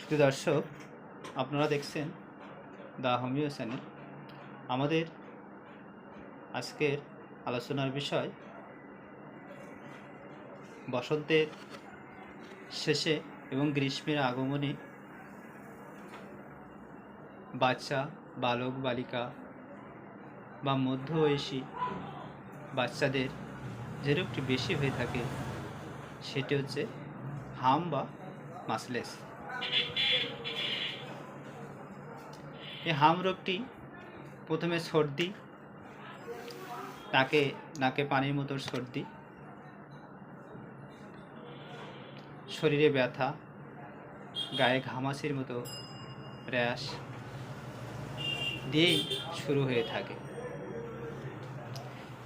শুধু দর্শক, আপনারা দেখছেন দ্য হোমিও চ্যানেল। আমাদের আজকের আলোচনার বিষয় বসন্তের শেষে এবং গ্রীষ্মের আগমনে বাচ্চা, বালক, বালিকা বা মধ্যবয়সী বাচ্চাদের যে রোগটি বেশি হয়ে থাকে, সেটি হচ্ছে হাম বা মাসলেস। এই হাম রোগটি প্রথমে সর্দি, নাকে নাকে পানির মতো সর্দি, শরীরে ব্যথা, গায়ে ঘামাচির মতো র্যাশ দিয়েই শুরু হয়ে থাকে।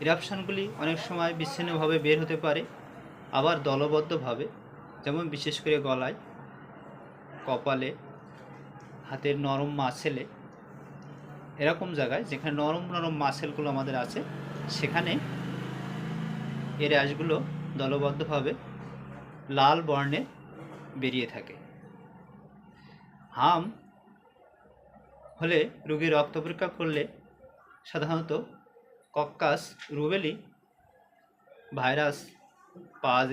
ইরাপশনগুলি অনেক সময় বিচ্ছিন্নভাবে বের হতে পারে, আবার দলবদ্ধভাবে, যেমন বিশেষ করে গলায়, কপালে, হাতের নরম মাসেলে এরকম জায়গায়, যেখানে নরম নরম মাসেলগুলো আমাদের আছে, সেখানে এর র্যাশগুলো দলবদ্ধভাবে লাল বর্ণে বেরিয়ে থাকে। হাম হলে রোগীর রক্ত পরীক্ষা করলে সাধারণত কক্কাস, রুবেলি ভাইরাস পাওয়া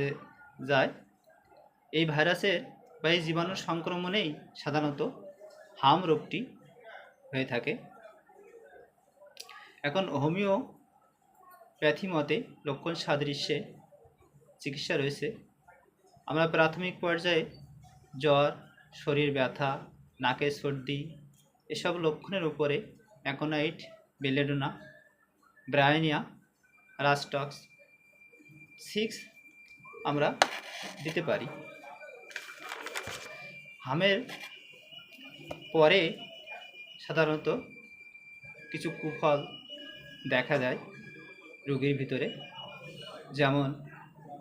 যায়। এই ভাইরাসের বা এই জীবাণুর সংক্রমণেই সাধারণত হাম রোগটি হয়ে থাকে। এখন হোমিও প্যাথি মতে লক্ষণ সাদৃশ্যে চিকিৎসা রয়েছে। আমরা প্রাথমিক পর্যায়ে জ্বর, শরীর ব্যথা, নাকে সর্দি এসব লক্ষণের উপরে aconite, belladonna, bryonia, rhus tox six আমরা দিতে পারি। হামের পরে সাধারণত কিছু কুফল দেখা যায় রোগীর ভিতরে। যেমন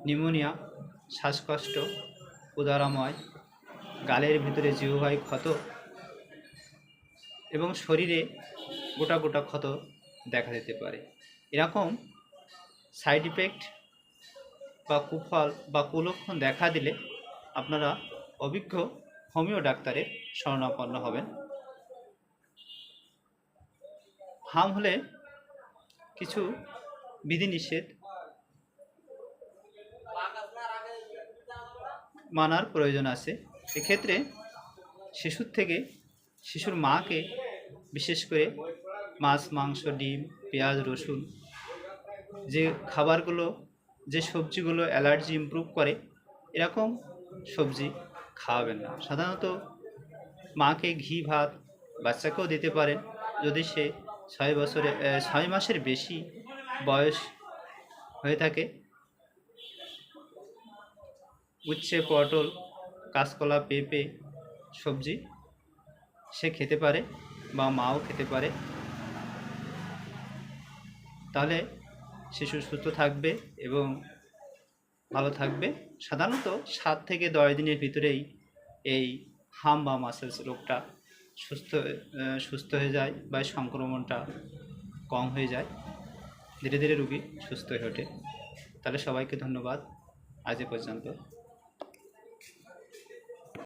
নিউমোনিয়া শ্বাসকষ্ট, উদারাময়, গালের ভিতরে জিহ্বায় ক্ষত এবং শরীরে গোটা গোটা ক্ষত দেখা দিতে পারে। এরকম সাইড ইফেক্ট বা কুফল বা কুলক্ষণ দেখা দিলে আপনারা অভিজ্ঞ হোমিও ডাক্তারের শরণাপন্ন হবেন। হাম হলে কিছু বিধিনিষেধ মানার প্রয়োজন আছে। এক্ষেত্রে শিশুর থেকে শিশুর মাকে বিশেষ করে মাছ, মাংস, ডিম, পেঁয়াজ, রসুন যে খাবারগুলো, যে সবজিগুলো অ্যালার্জি ইমপ্রুভ করে, এরকম সবজি খাওয়াবেন না। সাধারণত মাকে ঘি, ভাত বাচ্চাকেও দিতে পারেন। যদি সে ছয় বছরে ছয় মাসের বেশি বয়স হয়ে থাকে। উচ্ছে, পটল, কাঁচকলা, পেঁপে, সবজি সে খেতে পারে বা মাও খেতে পারে। তাহলে শিশু সুস্থ থাকবে এবং ভালো থাকবে। সাধারণত সাত থেকে দশ দিনের ভিতরেই এই হাম বা মাসেলস রোগটা সুস্থ সুস্থ হয়ে যায় বা সংক্রমণটা কম হয়ে যায়, ধীরে ধীরে রুগী সুস্থ হয়ে ওঠে। তাহলে সবাইকে ধন্যবাদ। আজ এ পর্যন্ত।